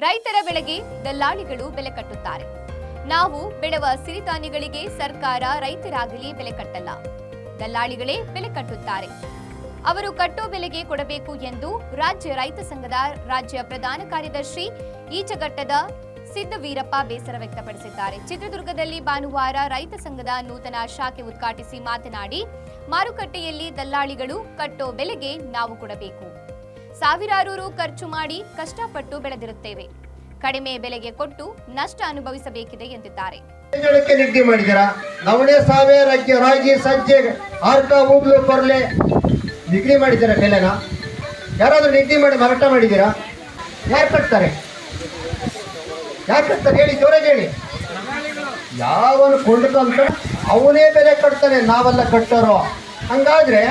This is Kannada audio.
ಬೆಲೆ ಕಟ್ಟುತ್ತಾರೆ. ನಾವು ಬೆಳೆವ ಸಿರಿಧಾನ್ಯಗಳಿಗೆ ಸರ್ಕಾರ ರೈತರಾಗಲಿ ಬೆಲೆ ಕಟ್ಟಲ್ಲ. ದಲ್ಲಾಳಿಗಳೇ ಬೆಲೆ ಕಟ್ಟುತ್ತಾರೆ. ಅವರು ಕಟ್ಟೋ ಬೆಲೆಗೆ ಕೊಡಬೇಕು ಎಂದು ರಾಜ್ಯ ರೈತ ಸಂಘದ ರಾಜ್ಯ ಪ್ರಧಾನ ಕಾರ್ಯದರ್ಶಿ ಈಚಘಟ್ಟದ ಸಿದ್ದವೀರಪ್ಪ ಬೇಸರ ವ್ಯಕ್ತಪಡಿಸಿದ್ದಾರೆ. ಚಿತ್ರದುರ್ಗದಲ್ಲಿ ಭಾನುವಾರ ರೈತ ಸಂಘದ ನೂತನ ಶಾಖೆ ಉದ್ಘಾಟಿಸಿ ಮಾತನಾಡಿ, ಮಾರುಕಟ್ಟೆಯಲ್ಲಿ ದಲ್ಲಾಳಿಗಳು ಕಟ್ಟೋ ಬೆಲೆಗೆ ನಾವು ಕೊಡಬೇಕು. ಸಾವಿರಾರು ರು ಖರ್ಚು ಮಾಡಿ ಕಷ್ಟಪಟ್ಟು ಬೆಳೆದಿರುತ್ತೇವೆ. ಕಡಿಮೆ ಬೆಲೆಗೆ ಕೊಟ್ಟು ನಷ್ಟ ಅನುಭವಿಸಬೇಕಿದೆ ಎಂದಿದ್ದಾರೆ. ಜನಕ್ಕೆ ಮಾಡಿದಿರಾ ನವಣೆ, ಸಾವೆ, ರಾಗಿ ರಾಗಿ ಸಜ್ಜೆ ಆರ್ಕ ಊಗ್ಲು ಕೊರ್ಲೆ ನಿಗದಿ ಮಾಡಿದ್ದೀರಾ ಬೆಲೆನ? ಯಾರಾದರೂ ನಿಗದಿ ಮಾಡಿ ಮಾರಾಟ ಮಾಡಿದ್ದೀರಾ? ಯಾರು ಕಟ್ತಾರೆ? ಯಾರು ಕಟ್ತಾರೆ? ಹೇಳಿ, ಜೋರಾಗಿ ಹೇಳಿ. ಯಾವನು ಕೊಂಡ್ಕೊಂತ ಅವನೇ ಬೆಲೆ ಕಟ್ತಾನೆ, ನಾವೆಲ್ಲ ಕಟ್ಟೋರು. ಹಂಗಾದ್ರೆ